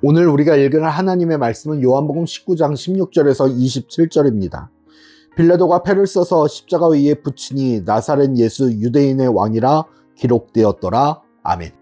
오늘 우리가 읽을 하나님의 말씀은 요한복음 19장 16절에서 27절입니다. 빌라도가 패를 써서 십자가 위에 붙이니 나사렛 예수 유대인의 왕이라 기록되었더라. 아멘.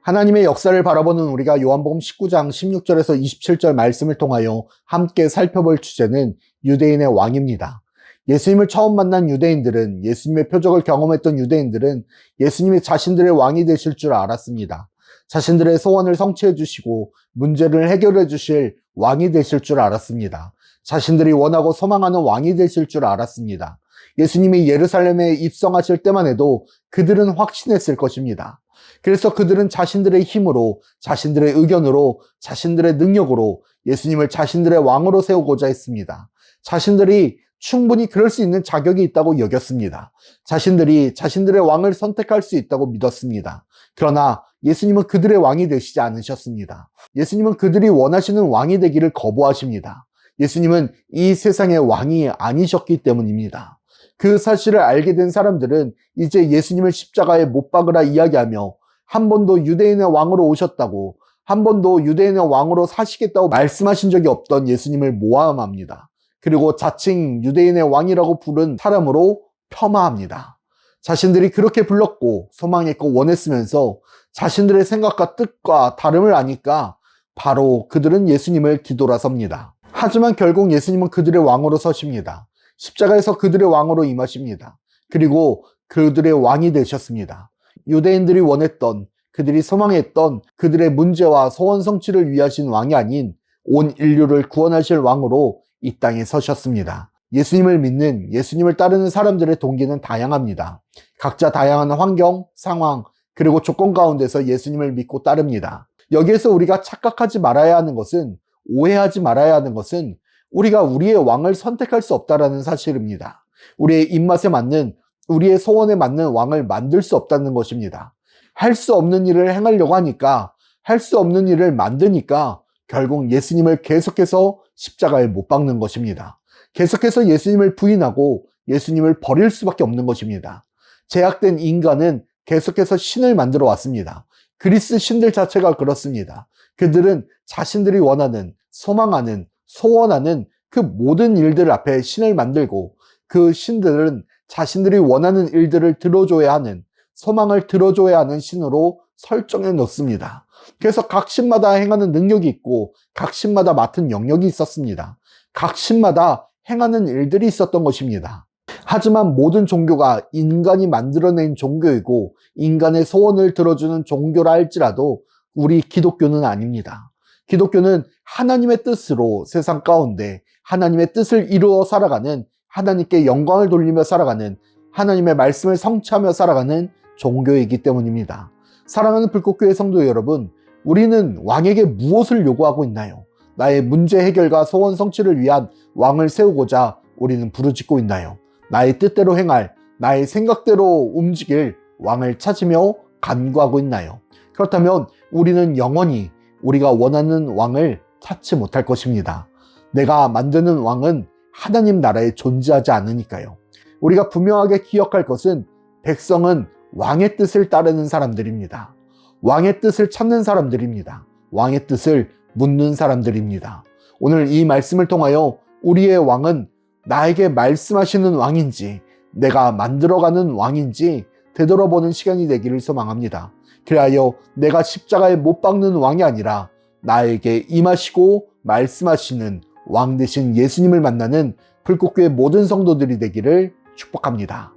하나님의 역사를 바라보는 우리가 요한복음 19장 16절에서 27절 말씀을 통하여 함께 살펴볼 주제는 유대인의 왕입니다. 예수님을 처음 만난 유대인들은 예수님의 표적을 경험했던 유대인들은 예수님이 자신들의 왕이 되실 줄 알았습니다. 자신들의 소원을 성취해 주시고 문제를 해결해 주실 왕이 되실 줄 알았습니다. 자신들이 원하고 소망하는 왕이 되실 줄 알았습니다. 예수님이 예루살렘에 입성하실 때만 해도 그들은 확신했을 것입니다. 그래서 그들은 자신들의 힘으로, 자신들의 의견으로, 자신들의 능력으로 예수님을 자신들의 왕으로 세우고자 했습니다. 자신들이 충분히 그럴 수 있는 자격이 있다고 여겼습니다. 자신들이 자신들의 왕을 선택할 수 있다고 믿었습니다. 그러나 예수님은 그들의 왕이 되시지 않으셨습니다. 예수님은 그들이 원하시는 왕이 되기를 거부하십니다. 예수님은 이 세상의 왕이 아니셨기 때문입니다. 그 사실을 알게 된 사람들은 이제 예수님을 십자가에 못 박으라 이야기하며 한 번도 유대인의 왕으로 오셨다고 한 번도 유대인의 왕으로 사시겠다고 말씀하신 적이 없던 예수님을 모함합니다. 그리고 자칭 유대인의 왕이라고 부른 사람으로 폄하합니다. 자신들이 그렇게 불렀고 소망했고 원했으면서 자신들의 생각과 뜻과 다름을 아니까 바로 그들은 예수님을 뒤돌아섭니다. 하지만 결국 예수님은 그들의 왕으로 서십니다. 십자가에서 그들의 왕으로 임하십니다. 그리고 그들의 왕이 되셨습니다. 유대인들이 원했던 그들이 소망했던 그들의 문제와 소원 성취를 위하신 왕이 아닌 온 인류를 구원하실 왕으로 이 땅에 서셨습니다. 예수님을 믿는 예수님을 따르는 사람들의 동기는 다양합니다. 각자 다양한 환경, 상황, 그리고 조건 가운데서 예수님을 믿고 따릅니다. 여기에서 우리가 착각하지 말아야 하는 것은 오해하지 말아야 하는 것은 우리가 우리의 왕을 선택할 수 없다라는 사실입니다. 우리의 입맛에 맞는 우리의 소원에 맞는 왕을 만들 수 없다는 것입니다. 할 수 없는 일을 행하려고 하니까 할 수 없는 일을 만드니까 결국 예수님을 계속해서 십자가에 못 박는 것입니다. 계속해서 예수님을 부인하고 예수님을 버릴 수밖에 없는 것입니다. 제약된 인간은 계속해서 신을 만들어 왔습니다. 그리스 신들 자체가 그렇습니다. 그들은 자신들이 원하는, 소망하는, 소원하는 그 모든 일들 앞에 신을 만들고 그 신들은 자신들이 원하는 일들을 들어줘야 하는, 소망을 들어줘야 하는 신으로 설정해 놓습니다. 그래서 각 신마다 행하는 능력이 있고 각 신마다 맡은 영역이 있었습니다. 각 신마다 행하는 일들이 있었던 것입니다. 하지만 모든 종교가 인간이 만들어낸 종교이고 인간의 소원을 들어주는 종교라 할지라도 우리 기독교는 아닙니다. 기독교는 하나님의 뜻으로 세상 가운데 하나님의 뜻을 이루어 살아가는 하나님께 영광을 돌리며 살아가는 하나님의 말씀을 성취하며 살아가는 종교이기 때문입니다. 사랑하는 불꽃교회 성도 여러분, 우리는 왕에게 무엇을 요구하고 있나요? 나의 문제 해결과 소원 성취를 위한 왕을 세우고자 우리는 부르짖고 있나요? 나의 뜻대로 행할, 나의 생각대로 움직일 왕을 찾으며 간구하고 있나요? 그렇다면 우리는 영원히 우리가 원하는 왕을 찾지 못할 것입니다. 내가 만드는 왕은 하나님 나라에 존재하지 않으니까요. 우리가 분명하게 기억할 것은 백성은 왕의 뜻을 따르는 사람들입니다. 왕의 뜻을 찾는 사람들입니다. 왕의 뜻을 묻는 사람들입니다. 오늘 이 말씀을 통하여 우리의 왕은 나에게 말씀하시는 왕인지 내가 만들어가는 왕인지 되돌아보는 시간이 되기를 소망합니다. 그리하여 내가 십자가에 못 박는 왕이 아니라 나에게 임하시고 말씀하시는 왕 되신 예수님을 만나는 불꽃교의 모든 성도들이 되기를 축복합니다.